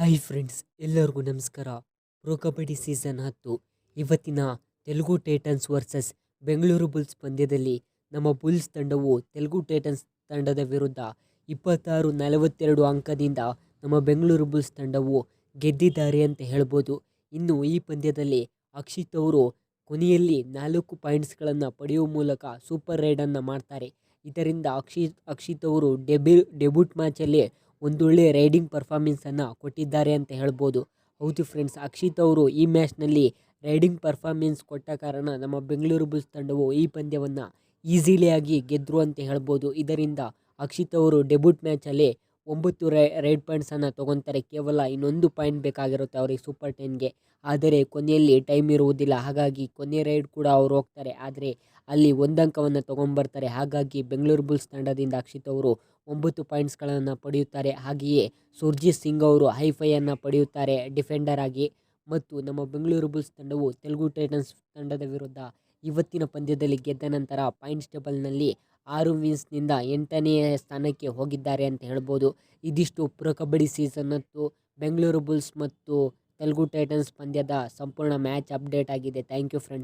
Hi friends, ಎಲ್ಲರಿಗೂ ನಮಸ್ಕಾರ. Pro kabaddi season ಹತ್ತು. ಇವತ್ತಿನ Telugu Titans versus Bengaluru Bulls ಪಂದ್ಯದಲ್ಲಿ ನಮ್ಮ ಬುಲ್ಸ್ ತಂಡವು ತೆಲುಗು ಟೈಟನ್ಸ್ ತಂಡದ ವಿರುದ್ಧ ಇಪ್ಪತ್ತಾರು ನಲವತ್ತೆರಡು ಅಂಕದಿಂದ ನಮ್ಮ ಬೆಂಗಳೂರು ಬುಲ್ಸ್ ತಂಡವು ಗೆದ್ದಿದ್ದಾರೆ ಅಂತ ಹೇಳ್ಬೋದು. ಇನ್ನು ಈ ಪಂದ್ಯದಲ್ಲಿ ಅಕ್ಷಿತ್ ಅವರು ಕೊನೆಯಲ್ಲಿ ನಾಲ್ಕು ಪಾಯಿಂಟ್ಸ್ಗಳನ್ನು ಪಡೆಯುವ ಮೂಲಕ ಸೂಪರ್ ರೈಡನ್ನು ಮಾಡ್ತಾರೆ. ಇದರಿಂದ ಅಕ್ಷಿತ್ ಅಕ್ಷಿತ್ ಅವರು ಡೆಬ್ಯೂ ಡೆಬ್ಯೂಟ್ ಮ್ಯಾಚಲ್ಲಿ ಒಂದೊಳ್ಳೆ ರೈಡಿಂಗ್ ಪರ್ಫಾರ್ಮೆನ್ಸನ್ನು ಕೊಟ್ಟಿದ್ದಾರೆ ಅಂತ ಹೇಳ್ಬೋದು. ಹೌದು ಫ್ರೆಂಡ್ಸ್, ಅಕ್ಷಿತ್ ಅವರು ಈ ಮ್ಯಾಚ್ನಲ್ಲಿ ರೈಡಿಂಗ್ ಪರ್ಫಾರ್ಮೆನ್ಸ್ ಕೊಟ್ಟ ಕಾರಣ ನಮ್ಮ ಬೆಂಗಳೂರು ಬುಲ್ಸ್ ತಂಡವು ಈ ಪಂದ್ಯವನ್ನು ಈಸಿಲಿಯಾಗಿ ಗೆದ್ದರು ಅಂತ ಹೇಳ್ಬೋದು. ಇದರಿಂದ ಅಕ್ಷಿತ್ ಅವರು ಡೆಬ್ಯೂಟ್ ಮ್ಯಾಚಲ್ಲಿ ಒಂಬತ್ತು ರೈ ರೈಡ್ ಪಾಯಿಂಟ್ಸನ್ನು ತೊಗೊತಾರೆ. ಕೇವಲ ಇನ್ನೊಂದು ಪಾಯಿಂಟ್ ಬೇಕಾಗಿರುತ್ತೆ ಅವರಿಗೆ ಸೂಪರ್ ಟೆನ್ಗೆ. ಆದರೆ ಕೊನೆಯಲ್ಲಿ ಟೈಮ್ ಇರುವುದಿಲ್ಲ. ಹಾಗಾಗಿ ಕೊನೆ ರೈಡ್ ಕೂಡ ಅವರು ಹೋಗ್ತಾರೆ. ಆದರೆ ಅಲ್ಲಿ ಒಂದಂಕವನ್ನು ತೊಗೊಂಬರ್ತಾರೆ. ಹಾಗಾಗಿ ಬೆಂಗಳೂರು ಬುಲ್ಸ್ ತಂಡದಿಂದ ಅಕ್ಷಿತ್ ಅವರು ಒಂಬತ್ತು ಪಾಯಿಂಟ್ಸ್ಗಳನ್ನು ಪಡೆಯುತ್ತಾರೆ. ಹಾಗೆಯೇ ಸುರ್ಜಿತ್ ಸಿಂಗ್ ಅವರು ಹೈಫೈಯನ್ನು ಪಡೆಯುತ್ತಾರೆ ಡಿಫೆಂಡರ್ ಆಗಿ. ಮತ್ತು ನಮ್ಮ ಬೆಂಗಳೂರು ಬುಲ್ಸ್ ತಂಡವು ತೆಲುಗು ಟೈಟನ್ಸ್ ತಂಡದ ವಿರುದ್ಧ ಇವತ್ತಿನ ಪಂದ್ಯದಲ್ಲಿ ಗೆದ್ದ ನಂತರ ಪಾಯಿಂಟ್ಸ್ ಟೇಬಲ್ನಲ್ಲಿ ಆರು ವಿನ್ಸ್ನಿಂದ ಎಂಟನೆಯ ಸ್ಥಾನಕ್ಕೆ ಹೋಗಿದ್ದಾರೆ ಅಂತ ಹೇಳ್ಬೋದು. ಇದಿಷ್ಟು ಪ್ರೊ ಕಬಡ್ಡಿ ಸೀಸನ್ ಮತ್ತು ಬೆಂಗಳೂರು ಬುಲ್ಸ್ ಮತ್ತು ತೆಲುಗು ಟೈಟನ್ಸ್ ಪಂದ್ಯದ ಸಂಪೂರ್ಣ ಮ್ಯಾಚ್ ಅಪ್ಡೇಟ್ ಆಗಿದೆ. Thank you friends